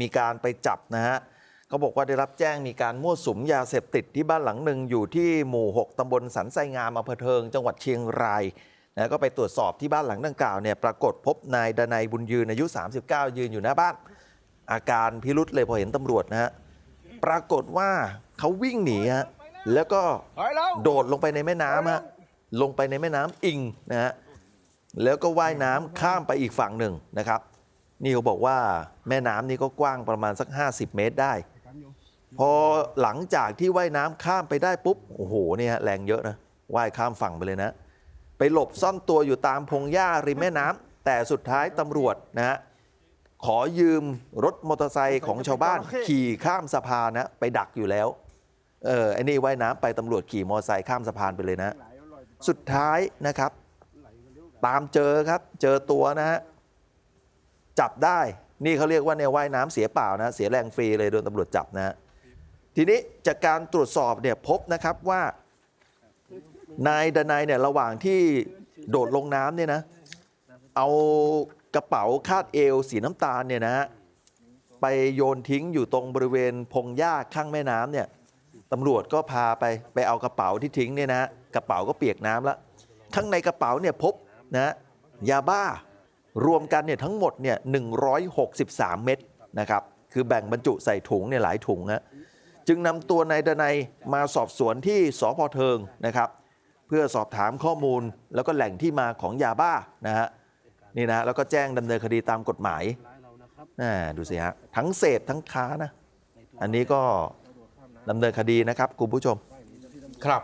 มีการไปจับนะฮะเขาบอกว่าได้รับแจ้งมีการมั่วสุมยาเสพติดที่บ้านหลังหนึ่งอยู่ที่หมู่ 6ตำบลสันไซงามอำเภอเทิง จังหวัดเชียงรายนะก็ไปตรวจสอบที่บ้านหลังดังกล่าวเนี่ยปรากฏพบนายดนัยบุญยืนอายุ 39 ยืนอยู่หน้าบ้าน อาการพิรุษเลยพอเห็นตำรวจนะฮะปรากฏว่าเขาวิ่งหนีฮะแล้วก็โดดลงไปในแม่น้ำฮะลงไปในแม่น้ำอิงนะฮะแล้วก็ว่ายน้ำข้ามไปอีกฝั่งหนึ่งนะครับ นี่เขาบอกว่าแม่น้ำนี่ก็กว้างประมาณสัก 50 เมตรได้ พอหลังจากที่ว่ายน้ำข้ามไปได้ปุ๊บ โอ้โหเนี่ยแรงเยอะนะว่ายข้ามฝั่งไปเลยนะ ไปหลบซ่อนตัวอยู่ตามพงหญ้าริมแม่น้ำแต่สุดท้ายตำรวจนะฮะขอยืมรถมอเตอร์ไซค์ของชาวบ้าน ขี่ข้ามสะพานนะไปดักอยู่แล้ว เออไอ้นี่ว่ายน้ำไปตำรวจขี่มอเตอร์ไซค์ข้ามสะพานไปเลยนะ สุดท้ายนะครับ ตามเจอครับ เจอตัวนะฮะ จับได้ นี่เขาเรียกว่าเนี่ยว่ายน้ำเสียเปล่านะ เสียแรงฟรีเลยโดนตำรวจจับนะฮะทีนี้จากการตรวจสอบเนี่ยพบนะครับว่านายดนายเนี่ยระหว่างที่โดดลงน้ำเนี่ยนะ เอากระเป๋าคาดเอวสีน้ำตาลเนี่ยนะฮะไปโยนทิ้งอยู่ตรงบริเวณพงหญ้าข้างแม่น้ำเนี่ยตำรวจก็พาไปไปเอากระเป๋าที่ทิ้งเนี่ยนะฮะกระเป๋าก็เปียกน้ำแล้วข้างในกระเป๋าเนี่ยพบนะยาบ้า รวมกันเนี่ยทั้งหมดเนี่ย163 เม็ดนะครับคือแบ่งบรรจุใส่ถุงเนี่ยหลายถุงฮะจึงนำตัวนายดนัยมาสอบสวนที่สพเทิงนะครับ เพื่อสอบถามข้อมูลแล้วก็แหล่งที่มาของยาบ้านะฮะนี่นะแล้วก็แจ้งดำเนินคดีตามกฎหมายน่าดูสิฮะทั้งเสพทั้งค้านะ อันนี้ก็ดำเนินคดีนะครับคุณผู้ชมครับ